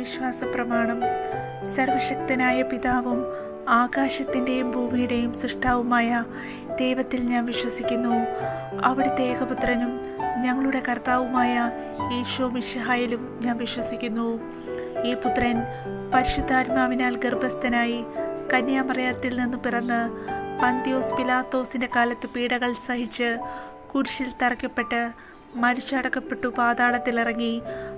വിശ്വാസ പ്രമാണം സർവശക്തനായ പിതാവും ആകാശത്തിന്റെയും ഭൂമിയുടെയും സൃഷ്ടാവുമായ ദൈവത്തിൽ ഞാൻ വിശ്വസിക്കുന്നു. അവിടുത്തെ ഏകപുത്രനും ഞങ്ങളുടെ കർത്താവുമായ ഈശോ മിഷഹായിലും ഞാൻ വിശ്വസിക്കുന്നു. ഈ പുത്രൻ പരിശുദ്ധാത്മാവിനാൽ ഗർഭസ്ഥനായി കന്യാമറയത്തിൽ നിന്ന് പിറന്ന് പന്തിയോസ് പിലാത്തോസിന്റെ കാലത്ത് പീഡകൾ സഹിച്ച് കുരിശിൽ തറയ്ക്കപ്പെട്ട് മരിച്ചടക്കപ്പെട്ടു പാതാളത്തിലിറങ്ങി